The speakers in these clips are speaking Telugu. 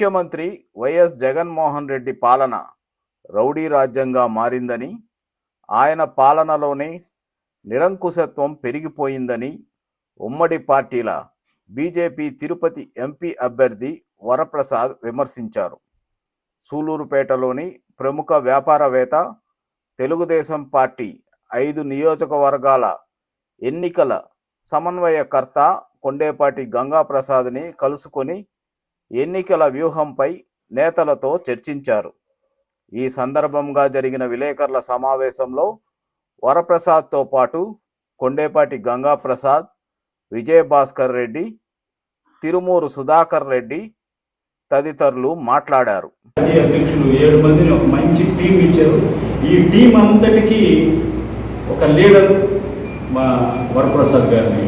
ముఖ్యమంత్రి వైఎస్ జగన్మోహన్ రెడ్డి పాలన రౌడీ రాజ్యంగా మారిందని ఆయన పాలనలోనే నిరంకుశత్వం పెరిగిపోయిందని ఉమ్మడి పార్టీల బీజేపీ తిరుపతి ఎంపీ అభ్యర్థి వరప్రసాద్ విమర్శించారు. సూలూరుపేటలోని ప్రముఖ వ్యాపారవేత్త తెలుగుదేశం పార్టీ ఐదు నియోజకవర్గాల ఎన్నికల సమన్వయకర్త కొండేపాటి గంగాప్రసాద్ని కలుసుకొని ఎన్నికల వ్యూహంపై నేతలతో చర్చించారు. ఈ సందర్భంగా జరిగిన విలేకరుల సమావేశంలో వరప్రసాద్తో పాటు కొండేపాటి గంగాప్రసాద్ విజయభాస్కర్ రెడ్డి తిరుమూరు సుధాకర్ రెడ్డి తదితరులు మాట్లాడారు. అధ్యక్షులు ఏడు మందిని ఒక మంచి టీం ఇచ్చారు. ఈ టీం అంతటికి ఒక లీడర్ మా వరప్రసాద్ గారిని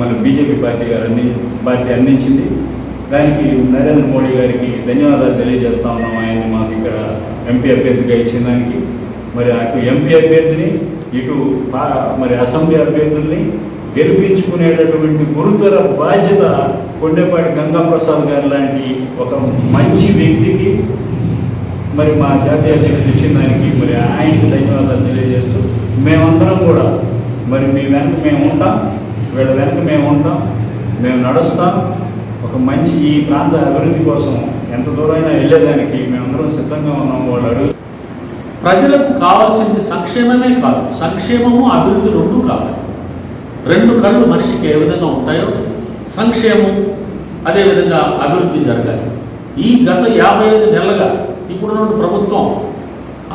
మన బీజేపీ పార్టీ గారిని పార్టీ అందించింది. దానికి నరేంద్ర మోడీ గారికి ధన్యవాదాలు తెలియజేస్తా ఉన్నాం. ఆయన్ని మాకు ఇక్కడ ఎంపీ అభ్యర్థిగా ఇచ్చిన దానికి. మరి అటు ఎంపీ అభ్యర్థిని ఇటు మరి అసెంబ్లీ అభ్యర్థుల్ని గెలిపించుకునేటటువంటి గురుతర బాధ్యత కొండేపాటి గంగాప్రసాద్ గారు లాంటి ఒక మంచి వ్యక్తికి మరి మా జాతీయ అధ్యక్షుడు ఇచ్చిన దానికి మరి ఆయనకి ధన్యవాదాలు తెలియజేస్తూ మేమందరం కూడా మరి మీ వెనక మేము ఉంటాం వీళ్ళ వెనక మేము ఉంటాం మేము నడుస్తాం. మంచి ఈ ప్రాంత అభివృద్ధి కోసం ఎంత దూరమైనా వెళ్ళేదానికి మేమందరం సిద్ధంగా ఉన్నాం వాళ్ళు అడుగు ప్రజలకు కావాల్సింది సంక్షేమమే కాదు. సంక్షేమము అభివృద్ధి రెండు కావాలి. రెండు కళ్ళు మనిషికి ఏ విధంగా ఉంటాయో సంక్షేమం అదేవిధంగా అభివృద్ధి జరగాలి. ఈ గత యాభై ఐదు నెలలుగా ఇప్పుడున్న ప్రభుత్వం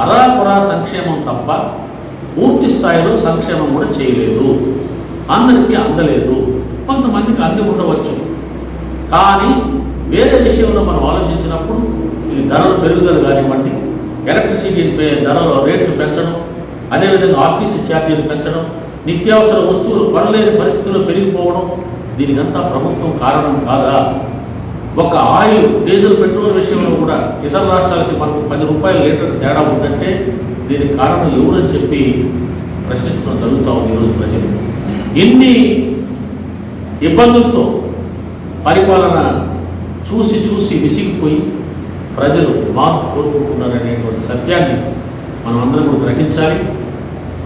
అరాకురా సంక్షేమం తప్ప పూర్తి స్థాయిలో సంక్షేమం కూడా చేయలేదు. అందరికీ అందలేదు. కొంతమందికి అంది ఉండవచ్చు కానీ వేరే విషయంలో మనం ఆలోచించినప్పుడు ఈ ధరల పెరుగుదల కానివ్వండి ఎలక్ట్రిసిటీ ధరల రేట్లు పెంచడం అదేవిధంగా ఆర్టీసీ ఛార్జీలు పెంచడం నిత్యావసర వస్తువులు కొనలేని పరిస్థితుల్లో పెరిగిపోవడం దీనికంతా ప్రభుత్వం కారణం కాదా? ఒక ఆయిల్ డీజిల్ పెట్రోల్ విషయంలో కూడా ఇతర రాష్ట్రాలకి మనకు పది రూపాయల లీటర్ తేడా ఉందంటే దీనికి కారణం ఎవరని చెప్పి ప్రశ్నిస్తూ జరుగుతూ ఉంది ఈరోజు ప్రజలు. ఎన్ని ఇబ్బందులతో పరిపాలన చూసి చూసి విసిగిపోయి ప్రజలు మార్పు కోరుకుంటున్నారనేటువంటి సత్యాన్ని మనం అందరం కూడా గ్రహించాలి.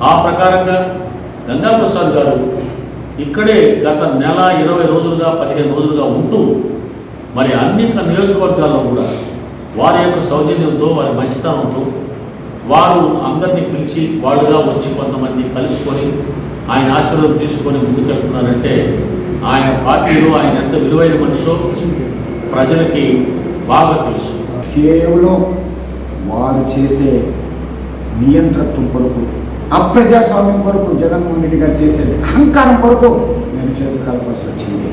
ఆ ప్రకారంగా గంగాప్రసాద్ గారు ఇక్కడే గత నెల ఇరవై రోజులుగా పదిహేను రోజులుగా ఉంటూ మరి అన్ని నియోజకవర్గాల్లో కూడా వారి యొక్క సౌజన్యంతో వారి మంచితనంతో వారు అందరినీ పిలిచి వాళ్ళుగా వచ్చి కొంతమంది కలుసుకొని ఆయన ఆశీర్వాదం తీసుకొని ముందుకెళ్తున్నారంటే ఆయన పార్టీలో ఆయన ఎంత విలువైన మనిషో ప్రజలకి బాగా తెలుసు. కేవలం వారు చేసే నియంత్రత్వం కొరకు అప్రజాస్వామ్యం కొరకు జగన్మోహన్ రెడ్డి గారు చేసేది అహంకారం కొరకు నేను చేతులు కలపాల్సి వచ్చింది.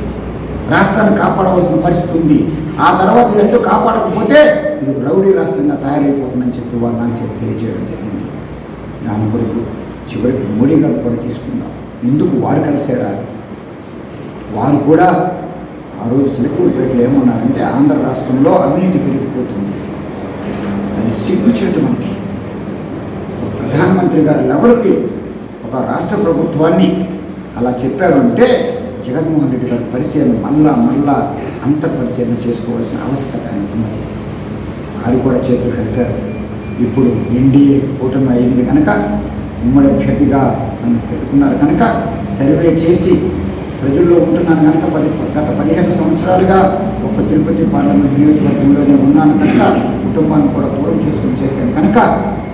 రాష్ట్రాన్ని కాపాడవలసిన పరిస్థితి ఉంది. ఆ తర్వాత ఎంతో కాపాడకపోతే ఇది రౌడీ రాష్ట్రంగా తయారైపోతుందని చెప్పి వారు నాకు చెప్పి తెలియజేయడం జరిగింది. దాని కొరకు చివరికి మోడీ గారు కూడా తీసుకుందాం. ఎందుకు వారు కలిసారా? వారు కూడా ఆ రోజు చిలకూరుపేటలో ఏమన్నారంటే ఆంధ్ర రాష్ట్రంలో అవినీతి పెరిగిపోతుంది. అది సిగ్గుచేటు మనకి. ప్రధానమంత్రి గారి లెవెల్కి ఒక రాష్ట్ర ప్రభుత్వాన్ని అలా చెప్పారు అంటే జగన్మోహన్ రెడ్డి గారి పరిశీలన మళ్ళా మళ్ళా అంతర్పరిశీలన చేసుకోవాల్సిన ఆవశ్యకత ఆయనకు ఉన్నది. వారు కూడా చేతులు కలిపారు. ఇప్పుడు ఎన్డీఏ కూటమి అయింది కనుక ఉమ్మడి అభ్యర్థిగా నన్ను పెట్టుకున్నారు కనుక సర్వే చేసి ప్రజల్లో ఉంటున్నాను కనుక పది గత పదిహేను సంవత్సరాలుగా ఒక తిరుపతి పార్లమెంట్ నియోజకవర్గంలోనే ఉన్నాను. కనుక కుటుంబాన్ని కూడా దూరం చేసుకుని చేశాను. కనుక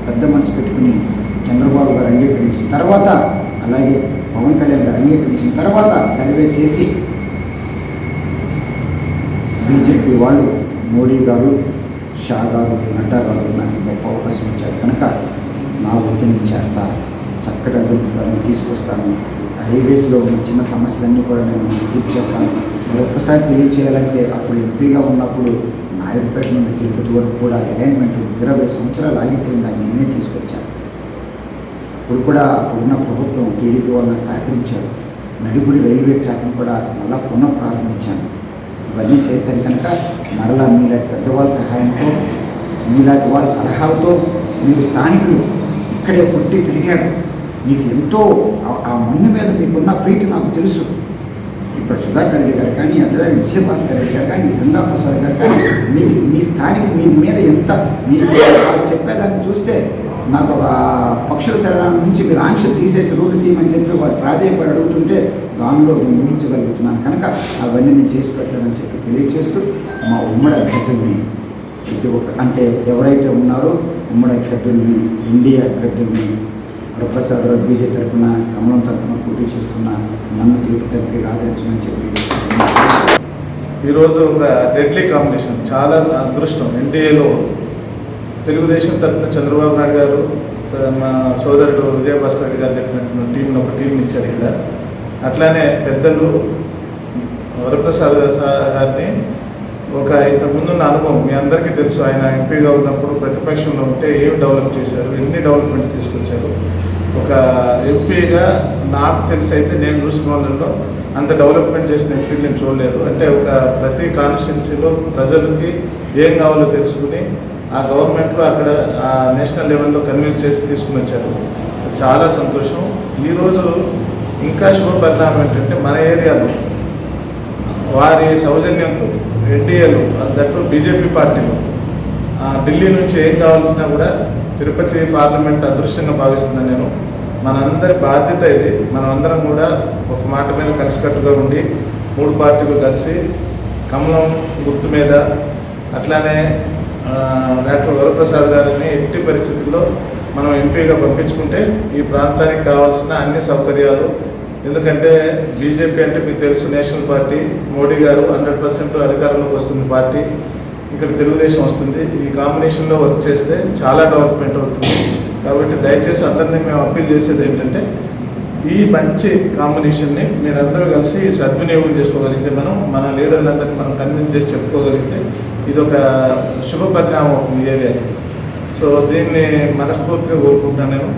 పెద్ద మనసు పెట్టుకుని చంద్రబాబు గారు అంగీకరించిన తర్వాత అలాగే పవన్ కళ్యాణ్ గారు అంగీకరించిన తర్వాత సర్వే చేసి బీజేపీ వాళ్ళు మోడీ గారు షా గారు నడ్డా గారు నాకు గొప్ప అవకాశం ఇచ్చారు. కనుక నా వృత్తి నేను చేస్తా చక్కటి అభివృద్ధి తీసుకొస్తాను. హైవేస్లో ఉన్న చిన్న సమస్యలన్నీ కూడా నేను గుర్తు చేస్తాను. మరొకసారి తెలియచేయాలంటే అప్పుడు ఎంపీగా ఉన్నప్పుడు నాయుడుపేట నుండి తిరుపతి వరకు కూడా అలైన్మెంట్ ఇరవై సంవత్సరాలు ఆగిపోయింది నేనే తీసుకొచ్చాను. ఇప్పుడు కూడా అప్పుడున్న ప్రభుత్వం టీడీపీ వాళ్ళని సహకరించారు. నడిగుడి రైల్వే ట్రాక్ని కూడా మళ్ళా పునః ప్రారంభించాను. ఇవన్నీ చేశాను కనుక మరలా మీలాంటి పెద్దవాళ్ళ సహాయంతో మీలాంటి వారి సలహాలతో మీరు స్థానికులు ఇక్కడే పుట్టి పెరిగారు. మీకు ఎంతో ఆ- మన్ను మీద మీకున్న ప్రీతి నాకు తెలుసు. ఇక్కడ సుధాకర్ రెడ్డి గారు కానీ అదే విజయభాస్కర్ రెడ్డి గారు కానీ గంగా ప్రసాద్ గారు కానీ మీ మీ స్థానిక మీ మీద ఎంత మీ చెప్పేదాన్ని చూస్తే నాకు ఒక పక్షుల శరణం నుంచి మీరు ఆంక్ష తీసేసి రూలు తీయమని చెప్పి వారు ప్రాధేయపడి అడుగుతుంటే దానిలో నేను ఊహించగలుగుతున్నాను. కనుక అవన్నీ నేను చేసి పెట్టానని చెప్పి తెలియజేస్తూ మా ఉమ్మడి అభ్యర్థుల్ని ప్రతి ఒక్క అంటే ఎవరైతే ఉన్నారో ఉమ్మడి అభ్యర్థుల్ని ఇండియా అభ్యర్థుల్ని వరప్రసాద్ బీజే తరఫున కమలం తరఫున పోటీ చేస్తున్న నన్ను తీర్పు ఆదరించమని చెప్పి ఈరోజు ఒక డెడ్లీ కాంబినేషన్ చాలా అదృష్టం. ఎన్డీఏలో తెలుగుదేశం తరఫున చంద్రబాబు నాయుడు గారు మా సోదరుడు విజయభాస్కర్ గారు చెప్పినట్టు టీంని ఒక టీం ఇచ్చారు ఇక్కడ. అట్లానే పెద్దలు వరప్రసాద్ గారిని ఒక ఇంతకుముందున్న అనుభవం మీ అందరికీ తెలుసు ఆయన ఎంపీగా ఉన్నప్పుడు ప్రతిపక్షంలో ఉంటే ఏం డెవలప్ చేశారు ఎన్ని డెవలప్మెంట్స్ తీసుకొచ్చారు? ఒక ఎంపీగా నాకు తెలిసి అయితే నేను చూసిన వాళ్ళలో అంత డెవలప్మెంట్ చేసిన ఎంపీ నేను చూడలేదు. అంటే ఒక ప్రతి కాన్స్టిట్యున్సీలో ప్రజలకి ఏం కావాలో తెలుసుకుని ఆ గవర్నమెంట్లో అక్కడ ఆ నేషనల్ లెవెల్లో కన్విన్స్ చేసి తీసుకుని వచ్చారు. చాలా సంతోషం. ఈరోజు ఇంకా శుభ పరిణామం ఏంటంటే మన ఏరియాలో వారి సౌజన్యంతో ఎన్డీఏలో దట్టు బీజేపీ పార్టీలో. ఆ, ఢిల్లీ నుంచి ఏం కావాల్సినా కూడా తిరుపతి పార్లమెంట్ అదృష్టంగా భావిస్తున్నాను నేను. మనందరి బాధ్యత ఇది. మనమందరం కూడా ఒక మాట మీద కలిసికట్టుగా ఉండి మూడు పార్టీలు కలిసి కమలం గుర్తు మీద అట్లానే డాక్టర్ వరప్రసాద్ గారిని ఎట్టి పరిస్థితుల్లో మనం ఎంపీగా పంపించుకుంటే ఈ ప్రాంతానికి కావాల్సిన అన్ని సౌకర్యాలు ఎందుకంటే బీజేపీ అంటే మీకు తెలుసు నేషనల్ పార్టీ మోడీ గారు హండ్రెడ్ పర్సెంట్ అధికారంలోకి వస్తుంది పార్టీ. ఇక్కడ తెలుగుదేశం వస్తుంది. ఈ కాంబినేషన్లో వర్క్ చేస్తే చాలా డెవలప్మెంట్ అవుతుంది. కాబట్టి దయచేసి అందరినీ మేము అప్పీల్ చేసేది ఏంటంటే ఈ మంచి కాంబినేషన్ని మీరందరూ కలిసి సద్వినియోగం చేసుకోగలిగితే మనం మన లీడర్లందరికీ మనం కన్విన్స్ చేసి చెప్పుకోగలిగితే ఇది ఒక శుభ పరిణామం అవుతుంది ఏరియాకి. సో దీన్ని మనస్ఫూర్తిగా కోరుకుంటున్నాను నేను.